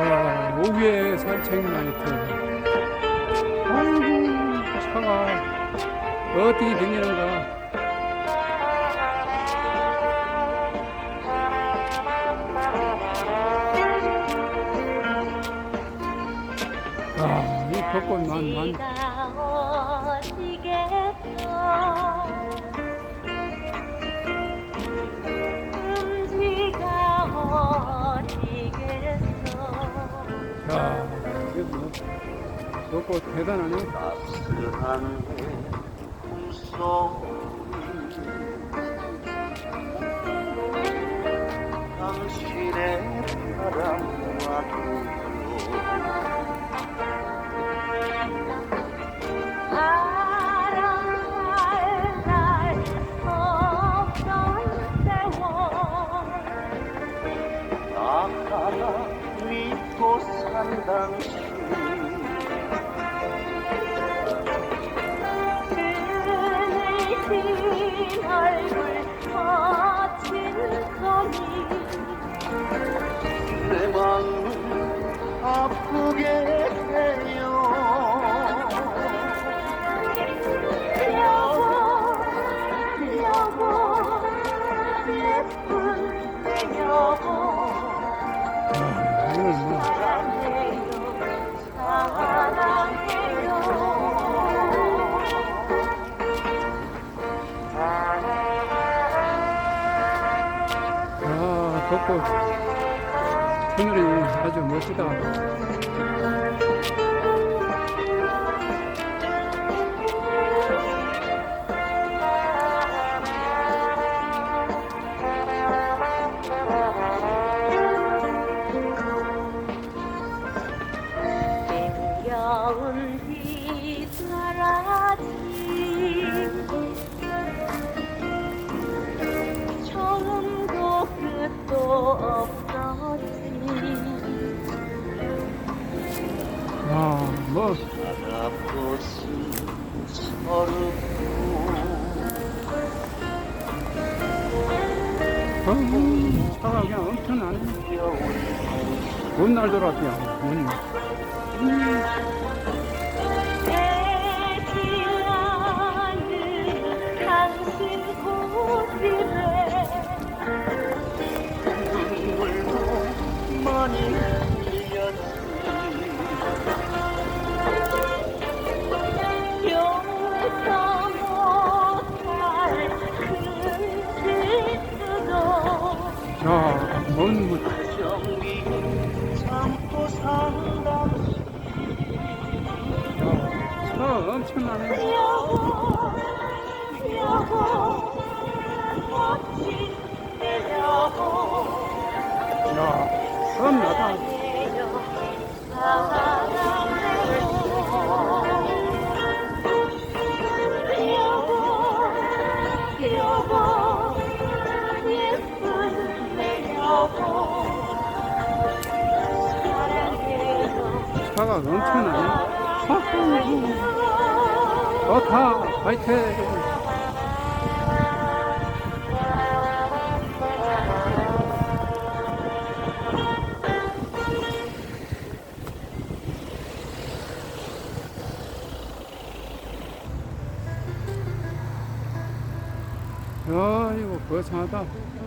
와, 오후에 산책 나이트. 아이고, 차가 어떻게 댕기는가. 아, 이 벚꽃만, 만, 벚꽃 대단하네. 따스한 꿈 벚꽃. 하늘이 아주 멋지다. 아, 뭐, 바라꽃은 서럽고 어, 차가 그냥 엄청나네. 겨울 뭔날 돌았냐, 뭔. 애지 엄청나네. 여보 야, 여보 사랑해요 차가 엄청나네. 좋다, 화이팅! 아이고, 거창하다.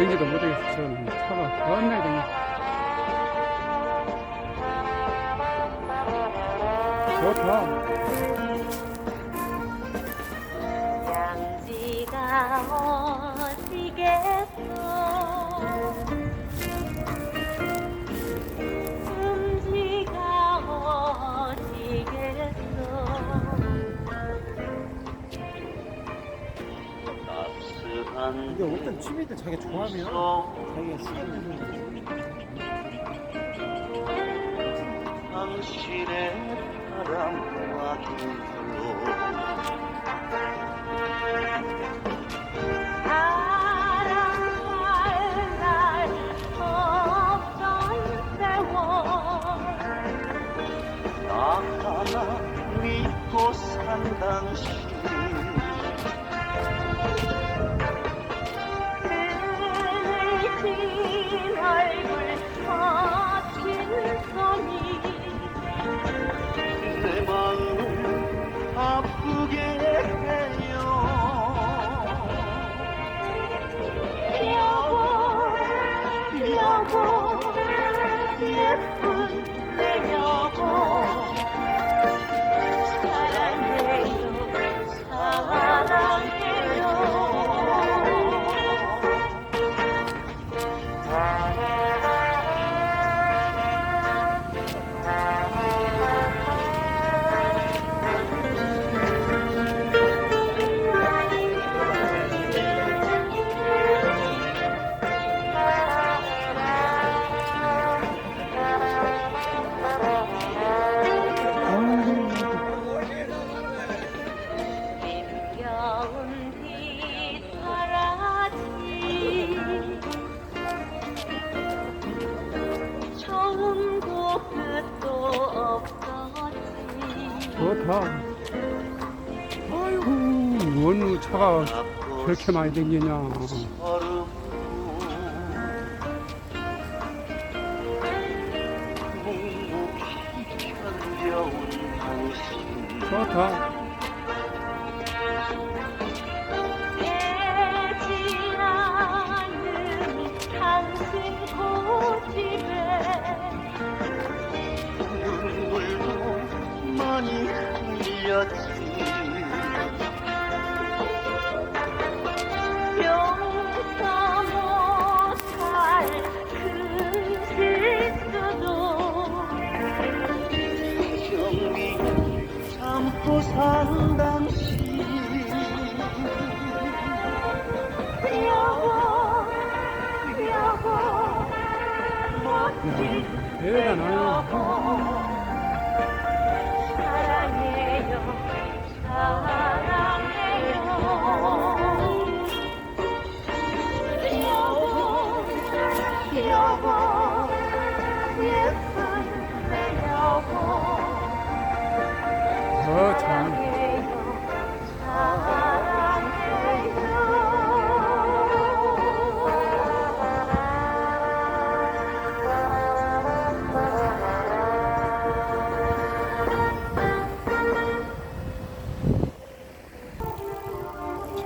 댕기도 못하겠어, 저는. 차가 겁나게 댕겨. 좋다. 양지가 이게 어떤 취미들 자기가 좋아하면 자기가 시간 내는 당신의 바람과 둘로 저렇게 많이 댕기냐. 좋다. 내 여보 어, 참.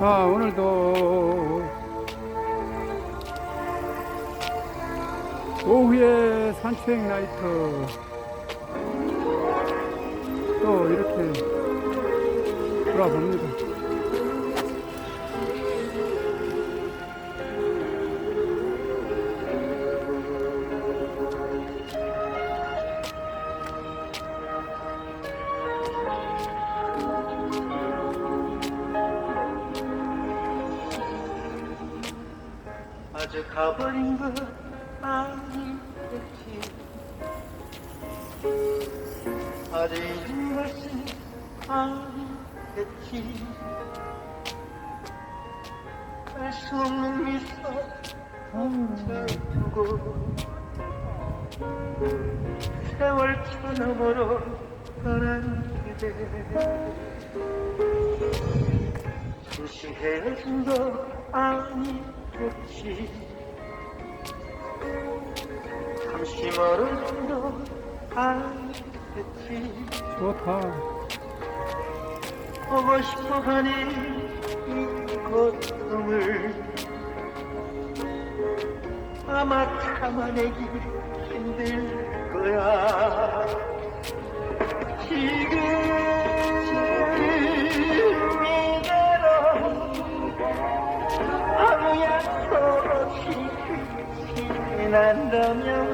자, 오늘도 오후에 산책 나이트 또 이렇게 돌아봅니다. 세월차 너머로 떠난 그대 잠시 헤어진 거 아니겠지. 잠시 멀어진 거 아니겠지. 좋다. 보고 싶어하는 이 고통을 아마 참아내기 힘들 거야. 지금 이대로 아무 약속 없이 지난다면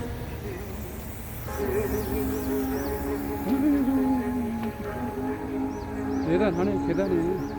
계단 하네 계단에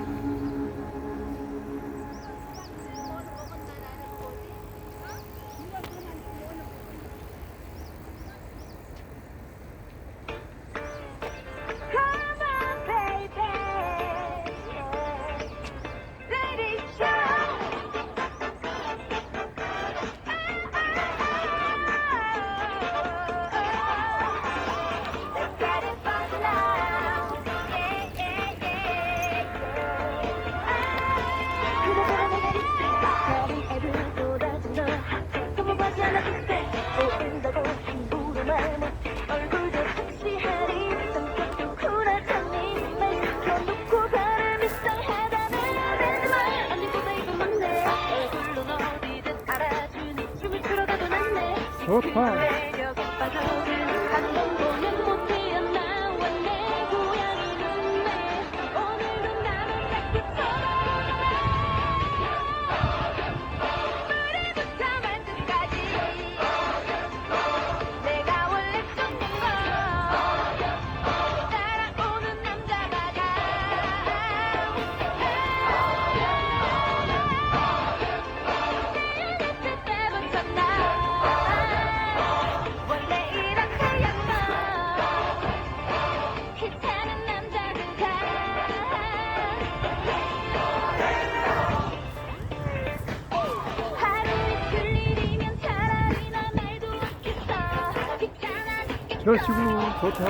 그렇죠. 좋죠.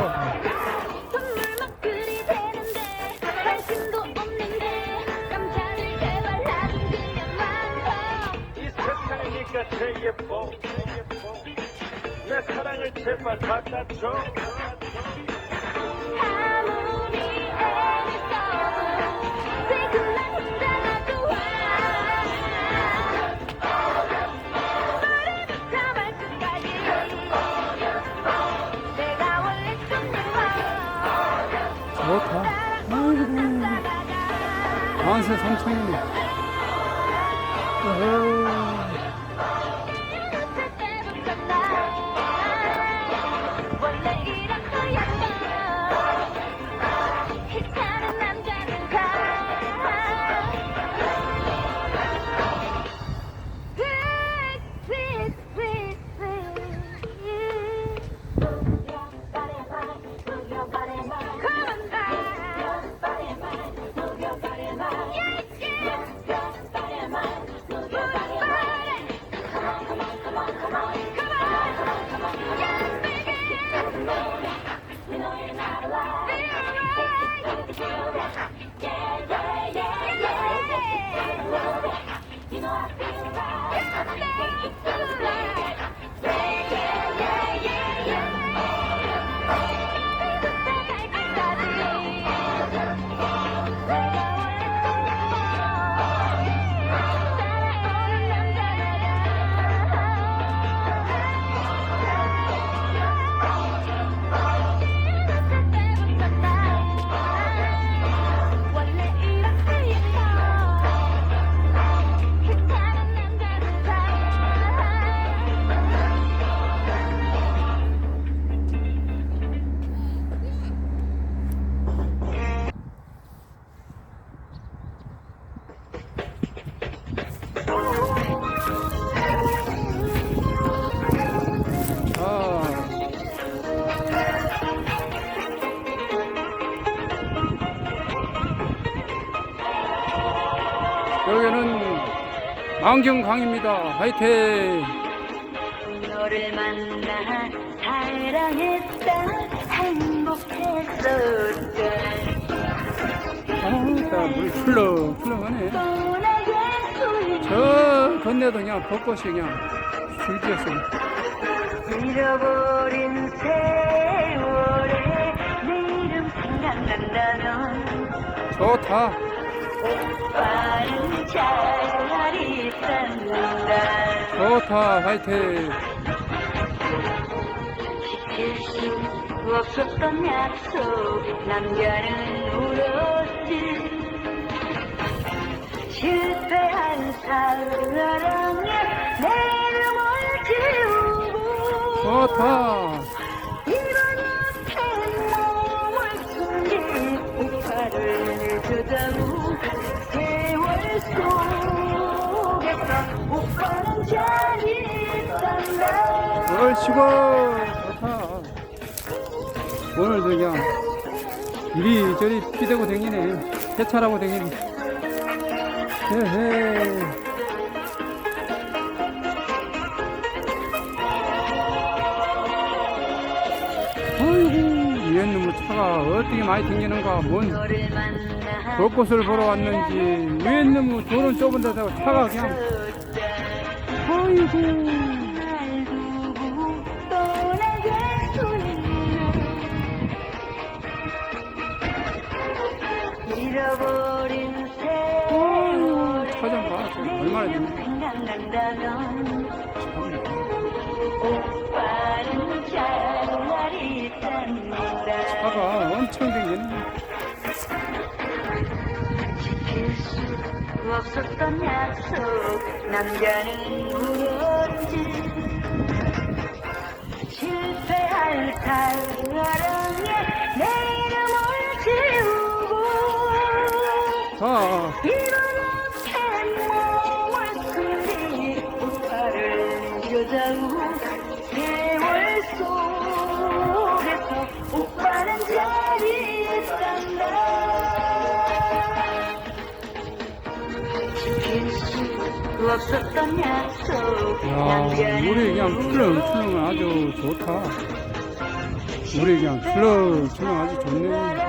이 세상이니까 제예뻐. 내 사랑을 제발 받아줘. 11세 3천원. 강경강입니다. 화이팅! 너를 만나 사랑했다 행복했었다 아, 물 흘러, 흘러가네. 저 건네도 그냥 벚꽃이 그냥 슬기었어. 잃어버린 세월에 내 이름 생각난다면 좋다. 빠른 차라리 쌓는다 좋다. 화이팅! 지킬 수 없었던 약속 남자는 울었지 실패한 사랑에 내 이름을 지우고 좋다. 이런 앞에 몸을 숨긴 오빠를 그다우 얼씨고 좋다. 오늘도 그냥 이리저리 피대고 댕기네. 세차라고 댕기네. 헤헤. 아이고, 위엔 놈의 차가 어떻게 많이 댕기는가. 뭔 벚꽃을 보러 왔는지, 위엔 놈의 도는 좁은 데다가 차가 그냥, 아이고. 잃어버린 어휴, 세월에 차좀 봐. 저 얼마나 내. 생각난다면. 오빠는 잘 차가 엄청 댕 없었던 약속 남자는 울었지. 실패할 사랑에 내 이름을 지우고 자, 이런 앞에 몸을 숨긴 오빠를 여자우 없었던 약속 야, 물이 그냥 출렁 출렁 아주 좋다. 물이 그냥 출렁 출렁 아주 좋네.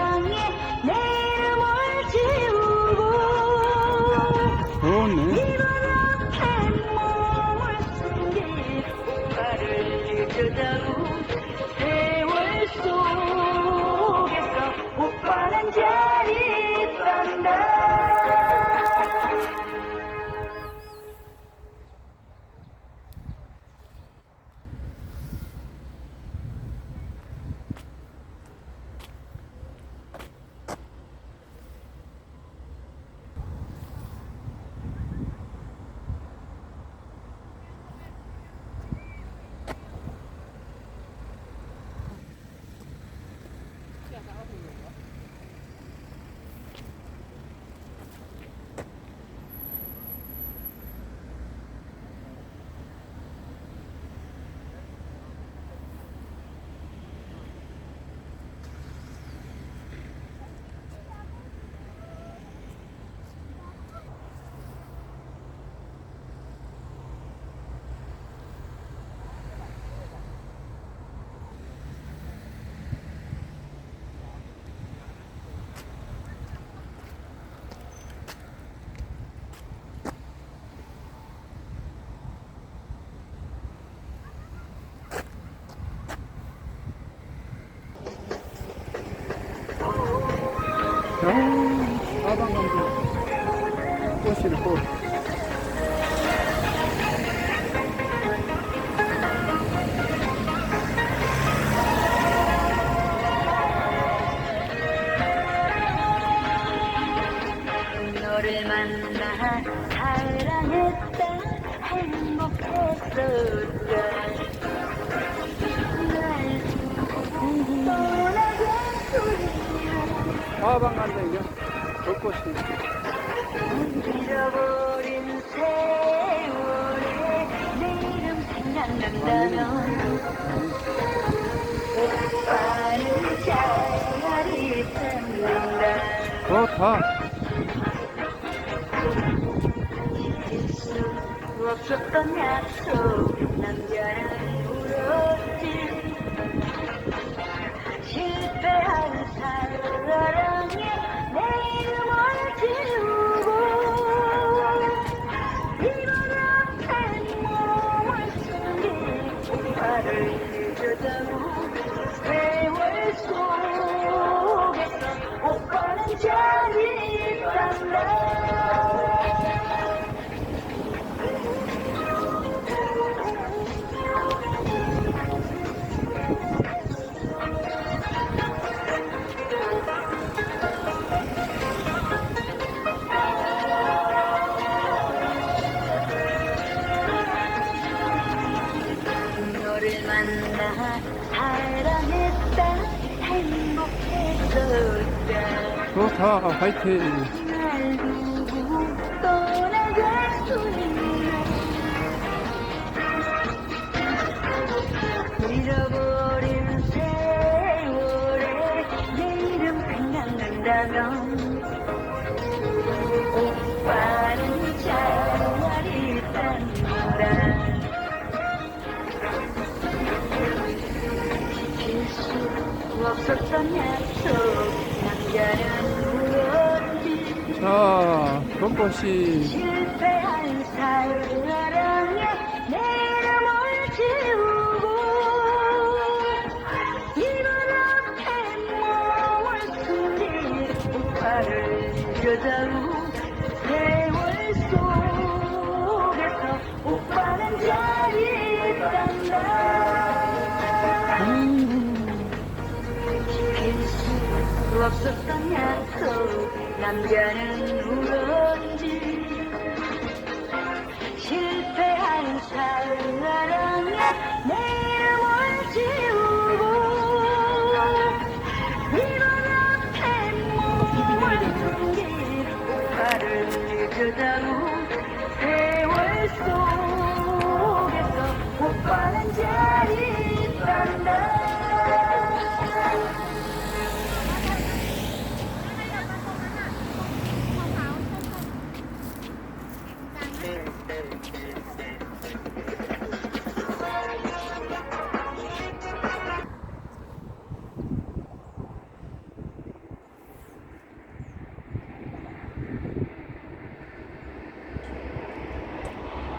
사방감도 그냥 벚꽃이. 잃어버린 세월에 내 이름 생각난다면 오빠는 잘 있단다 좋다. 잊을 수 없었던 약속 남자는 울었지 실패한 사랑 에 다 화이팅. 없었던 약속 남자는 자 벚꽃이 수 없었던 약속 남자는 울었지. 실패한 사랑에 내 이름을 지우고 이번 앞에 몸을 숨긴 오빠를 잊으다고 세월 속에서 오빠는 잘있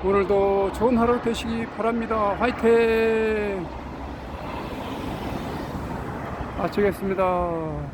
오늘도 좋은 하루 되시기 바랍니다. 화이팅! 마치겠습니다